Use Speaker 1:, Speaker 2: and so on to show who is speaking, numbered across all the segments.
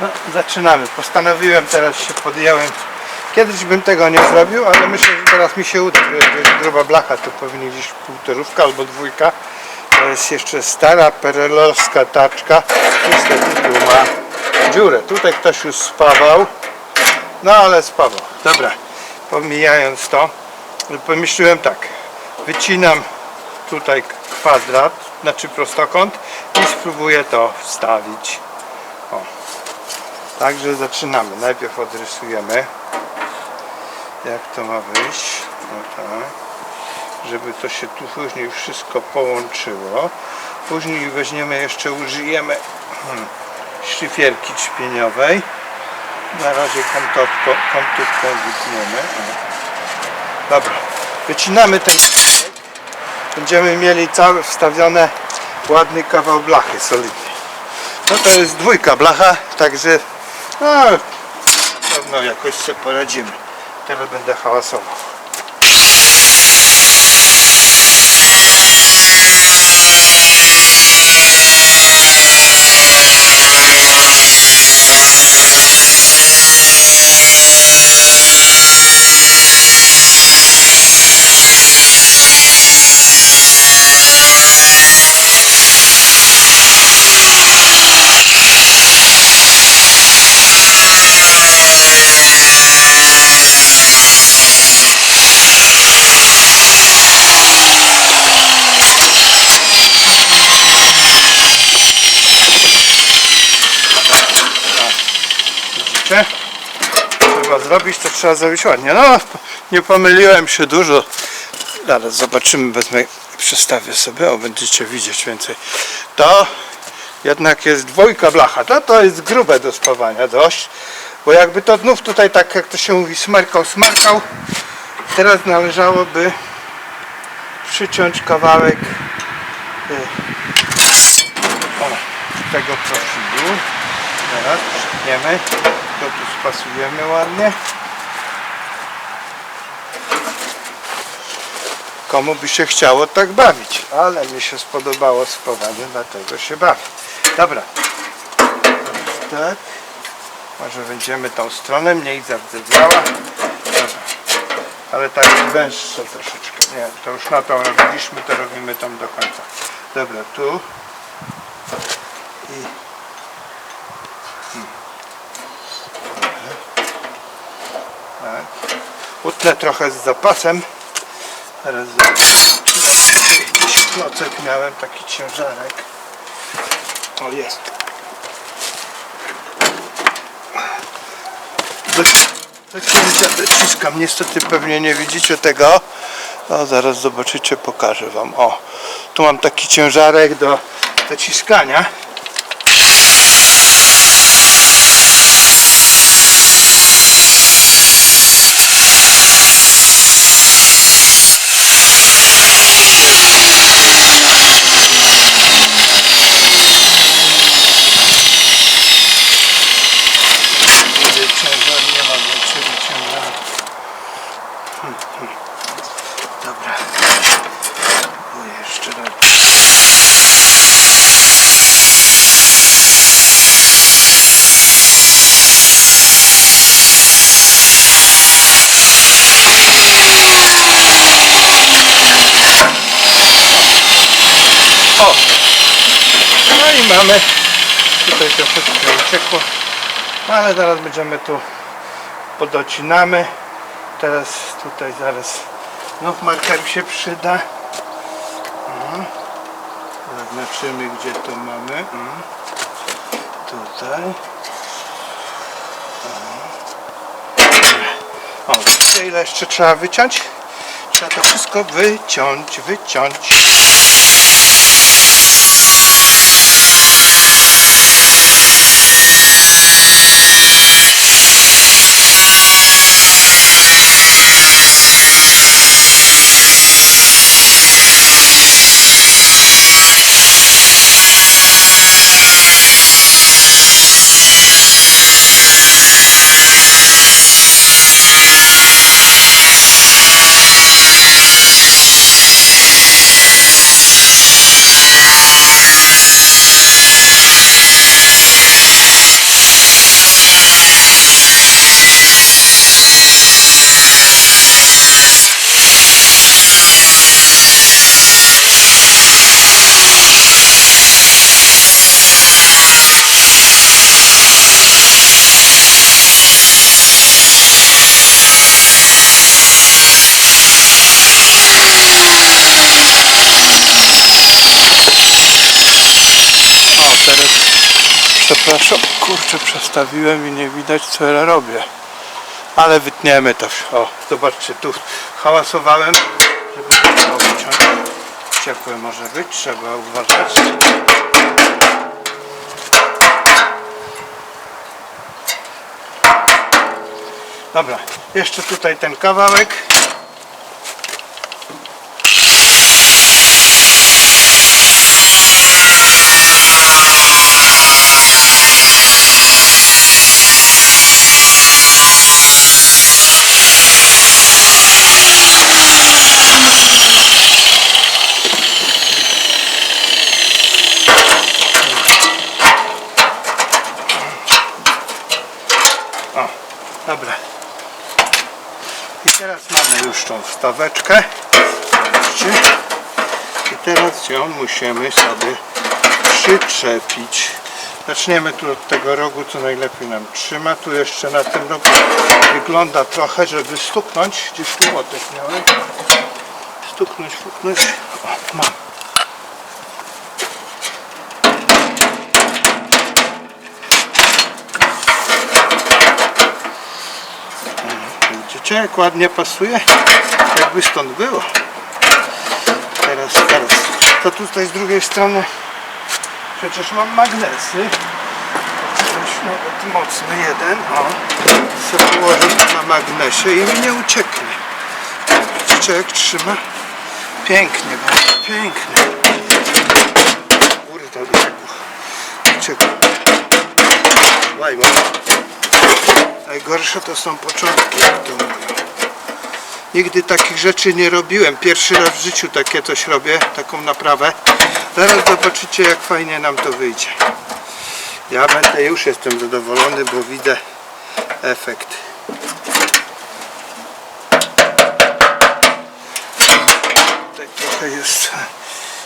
Speaker 1: No, zaczynamy. Postanowiłem, teraz się podjąłem. Kiedyś bym tego nie zrobił, ale myślę, że teraz mi się uda. To jest gruba blacha, to pewnie gdzieś półtorówka albo dwójka. To jest jeszcze stara perelowska taczka. Niestety tu ma dziurę. Tutaj ktoś już spawał. No ale spawał. Dobra, pomijając to, pomyślałem tak. Wycinam tutaj kwadrat, znaczy prostokąt i spróbuję to wstawić. Także zaczynamy. Najpierw odrysujemy jak to ma wyjść. O tak. Żeby to się tu później wszystko połączyło. Później weźmiemy jeszcze, użyjemy hmm, szlifierki. Na razie kątowko, kątówką wytniemy. Dobra. Wycinamy ten. Będziemy mieli całe wstawione ładny kawał blachy solidny. No to jest dwójka blacha, także no, pewno jakoś sobie poradzimy. Teraz będę hałasował. Widzicie? Trzeba zrobić, to trzeba zrobić ładnie. No, nie pomyliłem się dużo. Zaraz zobaczymy, wezmę, przestawię sobie, o będziecie widzieć więcej. To jednak jest dwójka blacha. To, to jest grube do spawania dość. Bo jakby to znów tutaj tak jak to się mówi smerkał, smarkał, teraz należałoby przyciąć kawałek y, tego profilu. Teraz przytniemy, to tu spasujemy ładnie. Komu by się chciało tak bawić, ale mi się spodobało spawanie, dlatego się bawię. Dobra, tak, może będziemy tą stronę, mniej zardzewiała. Ale tak węższe troszeczkę. Nie, to już na to robiliśmy, to robimy tam do końca. Dobra, tu i Tak. Utnę trochę z zapasem. Teraz. Jakiś klocek miałem, taki ciężarek. O, jest. Do, cięcia dociskam. Niestety pewnie nie widzicie tego. No, zaraz zobaczycie, pokażę Wam. O, tu mam taki ciężarek do dociskania. Więcej ciężar nie ma większego ciężaru. Hmm, hmm. Dobra. Próbuję jeszcze raz. O! No i mamy. Tutaj troszeczkę uciekło. No ale zaraz będziemy tu podocinamy. Teraz tutaj zaraz znów marker się przyda. Mhm. Zaznaczymy gdzie to mamy. Mhm. Tutaj. Mhm. O, ile jeszcze trzeba wyciąć? Trzeba to wszystko wyciąć, wyciąć. Przepraszam, kurczę, przestawiłem i nie widać co ja robię. Ale wytniemy to. O, zobaczcie, tu hałasowałem, żeby to wyciąć. Ciepłe może być, trzeba uważać. Dobra, jeszcze tutaj ten kawałek. O, dobra. I teraz mamy Zobaczcie. I teraz ją musimy sobie przyczepić. Zaczniemy tu od tego rogu, co najlepiej nam trzyma. Tu jeszcze na tym rogu wygląda trochę, żeby stuknąć. Gdzieś tu młotek miałem. Stuknąć, stuknąć. O, mam. Widzicie jak ładnie pasuje? Jakby stąd było. Teraz, teraz. To tutaj z drugiej strony przecież mam magnesy. Nawet mocny jeden. O. Sobie położę na magnesie i mi nie ucieknie. Widzicie jak trzyma? Pięknie, bardzo pięknie. Kurde, uciekło. Uciekło. Łajmo. Najgorsze to są początki, jak to mówią. Nigdy takich rzeczy nie robiłem. Pierwszy raz w życiu takie coś robię, taką naprawę. Zaraz zobaczycie, jak fajnie nam to wyjdzie. Ja będę już jestem zadowolony, bo widzę efekt. Tutaj trochę jest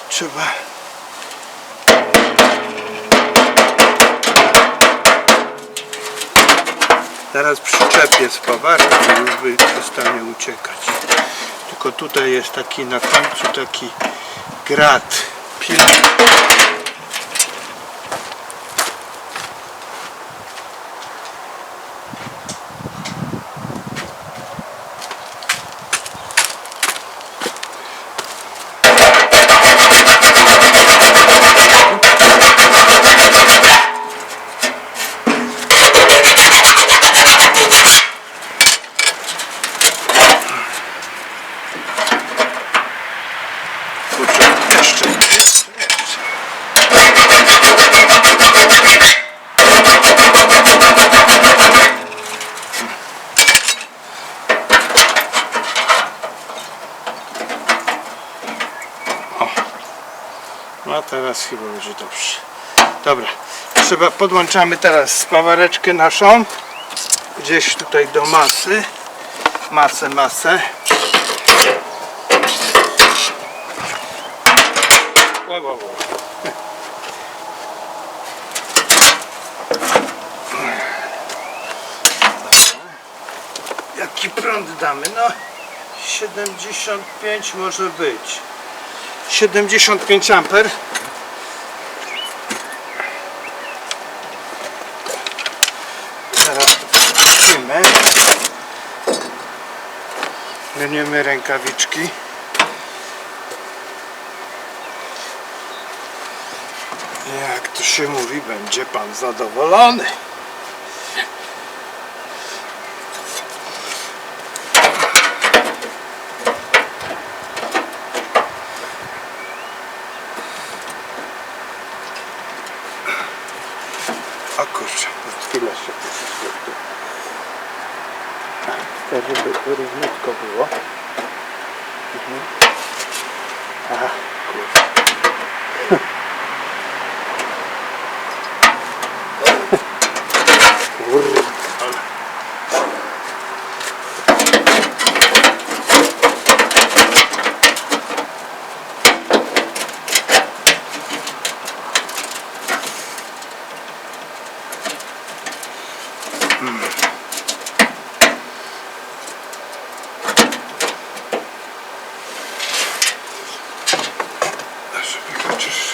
Speaker 1: trzeba Teraz przyczepię spawarkę i już przestanie uciekać. Tylko tutaj jest taki na końcu taki grat. Pilny. Teraz chyba będzie dobrze. Dobra. Trzeba, podłączamy teraz spawareczkę naszą. Gdzieś tutaj do masy. Masę, masę. Jaki prąd damy? No 75 może być. 75 amper. Zaraz to. Weźmiemy rękawiczki. Jak to się mówi, będzie pan zadowolony. O kurczę, za chwilę się posypie. Tak, żeby równiutko było. Mhm. Aha, kurczę. Kurde, ale... Żeby chociaż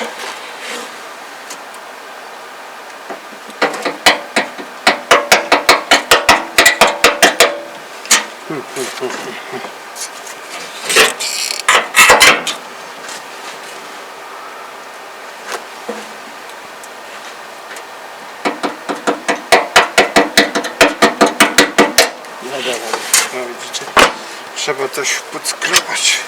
Speaker 1: No dobra, no widzicie, trzeba coś podskrobać.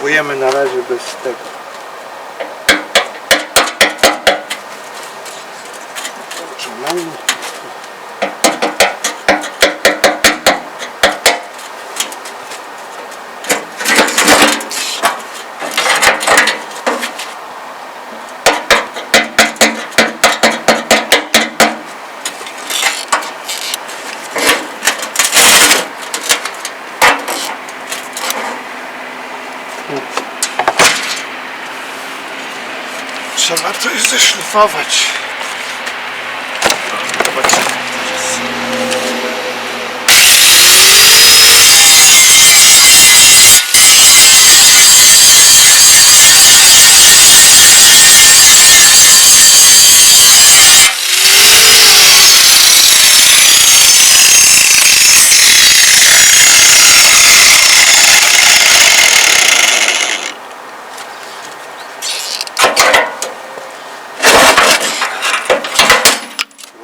Speaker 1: Spróbujemy na razie bez tego. Przynajmniej. Trzeba już zeszlifować. Zobaczymy.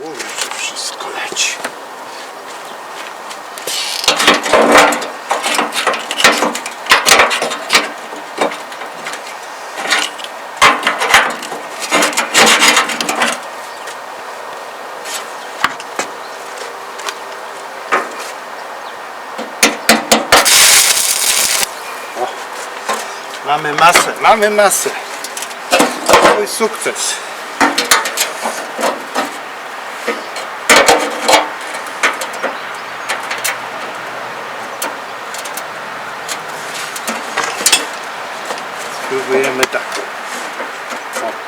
Speaker 1: Kurczę, wszystko leci. O, Mamy masę, mamy masę. Mój sukces. Spróbujemy tak. O.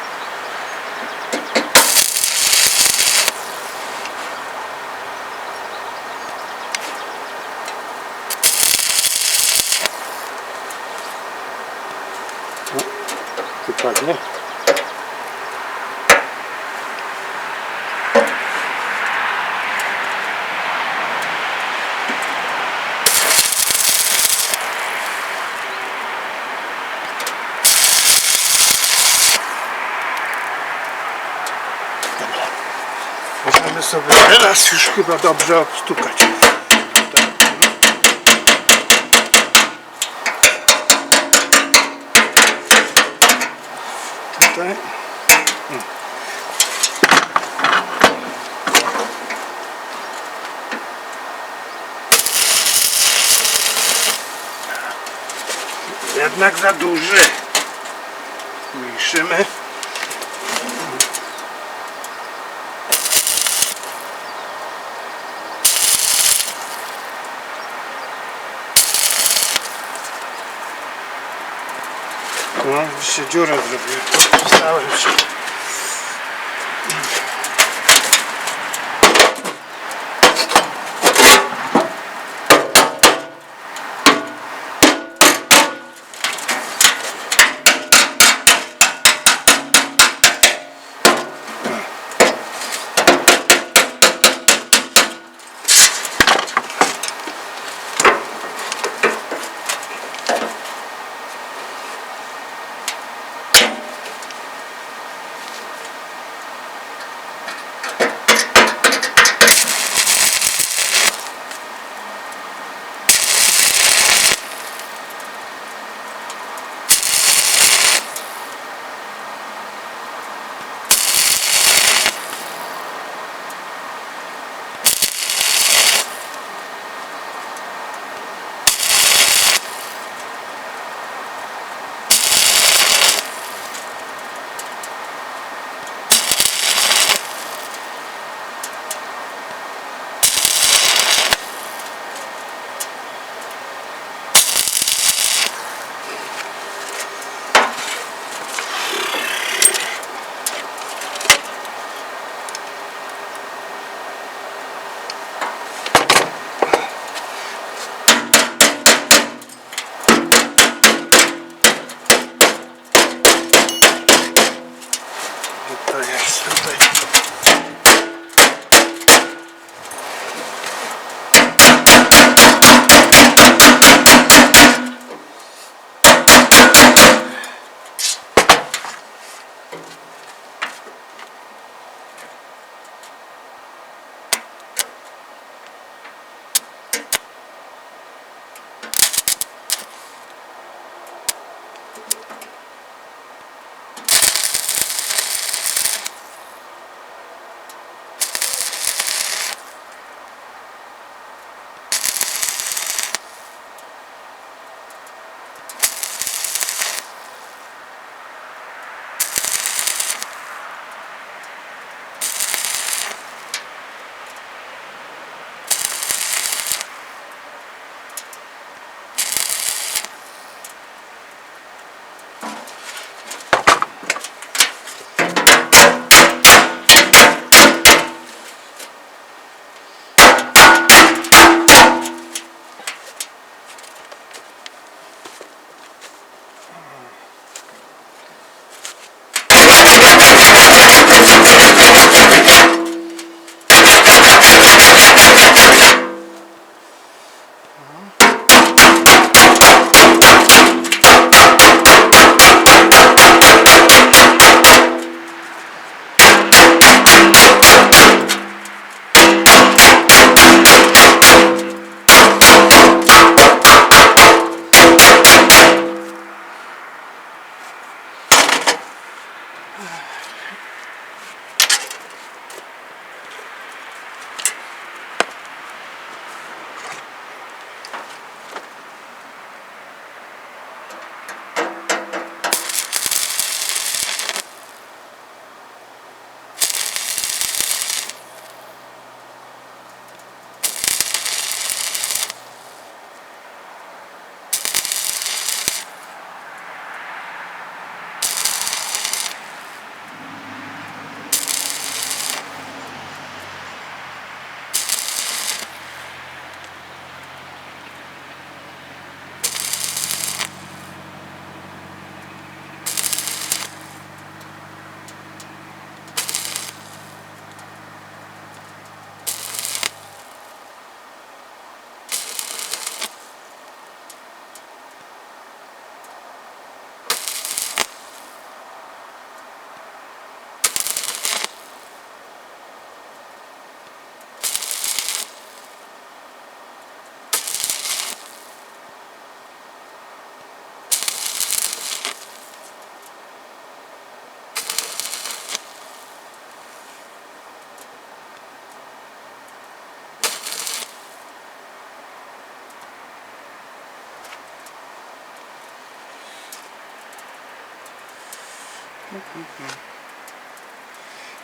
Speaker 1: O, Dokładnie. Możemy sobie teraz już chyba dobrze obstukać. Tutaj. Hmm. Jednak za duży. Zmniejszymy. No, już się dziurę zrobiłem.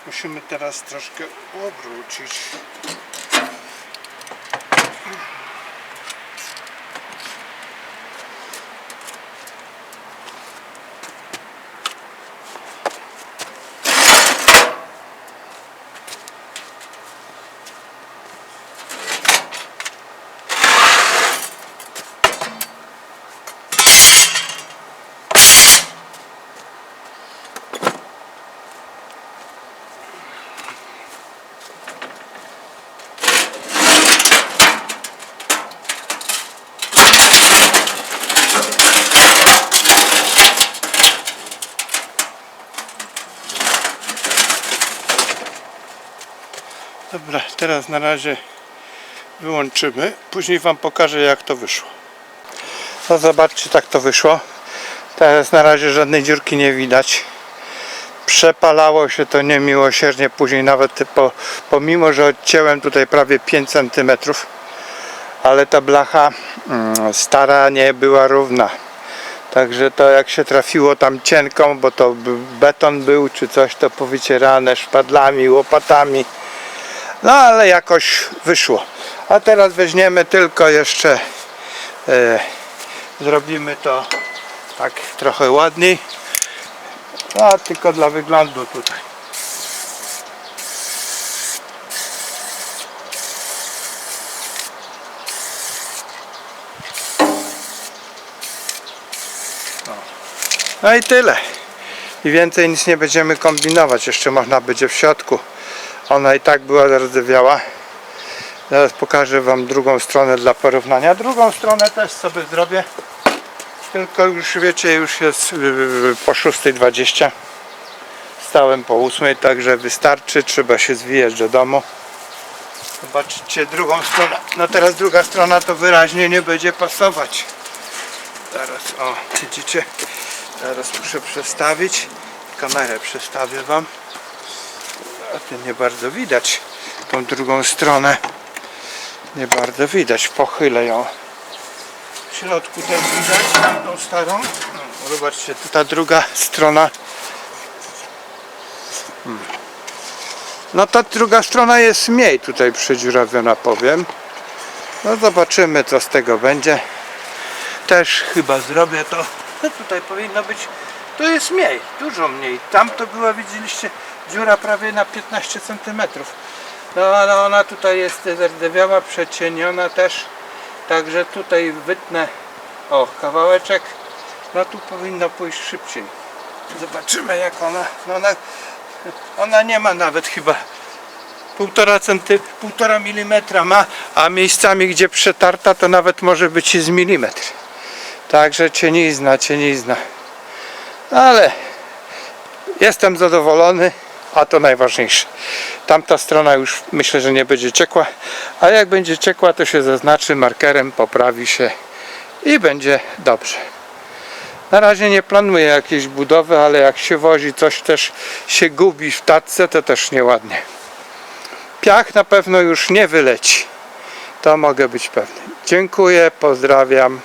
Speaker 1: Musimy teraz troszkę obrócić. Dobra, teraz na razie wyłączymy. Później Wam pokażę jak to wyszło. No zobaczcie tak to wyszło. Teraz na razie żadnej dziurki nie widać. Przepalało się to niemiłosiernie później nawet po, pomimo, że odcięłem tutaj prawie 5 cm ale ta blacha mm, stara nie była równa. Także to jak się trafiło tam cienką, bo to beton był czy coś, to powycierane szpadlami, łopatami. No ale jakoś wyszło. A teraz weźmiemy tylko jeszcze e, zrobimy to tak trochę ładniej. A tylko dla wyglądu tutaj. No i tyle. I więcej nic nie będziemy kombinować. Jeszcze można będzie w środku. Ona i tak była zardzewiała. Zaraz pokażę Wam drugą stronę dla porównania. Drugą stronę też sobie zrobię. Tylko już wiecie, już jest yy, po 6.20. Stałem po 8, także wystarczy. Trzeba się zwijać do domu. Zobaczcie drugą stronę. No teraz druga strona to wyraźnie nie będzie pasować. Zaraz, o, widzicie? Teraz muszę przestawić. Kamerę przestawię Wam. A nie bardzo widać tą drugą stronę. Nie bardzo widać. Pochylę ją. W środku też widać tamtą starą. No, zobaczcie, ta druga strona. Hmm. No ta druga strona jest mniej tutaj przedziurawiona powiem. No zobaczymy co z tego będzie. Też chyba zrobię to. No tutaj powinno być. To jest mniej, dużo mniej. Tam to była, widzieliście, dziura prawie na 15 cm. No ale ona tutaj jest zardzewiała, przecieniona też. Także tutaj wytnę o kawałeczek. No tu powinno pójść szybciej. Zobaczymy jak ona. No ona, ona nie ma nawet chyba półtora centy, półtora milimetra ma, a miejscami gdzie przetarta to nawet może być z milimetr. Także cienizna, cienizna. Ale jestem zadowolony, a to najważniejsze. Tamta strona już myślę, że nie będzie ciekła, a jak będzie ciekła to się zaznaczy markerem, poprawi się i będzie dobrze. Na razie nie planuję jakiejś budowy, ale jak się wozi coś też się gubi w tatce, to też nieładnie. Piach na pewno już nie wyleci. To mogę być pewny. Dziękuję, pozdrawiam.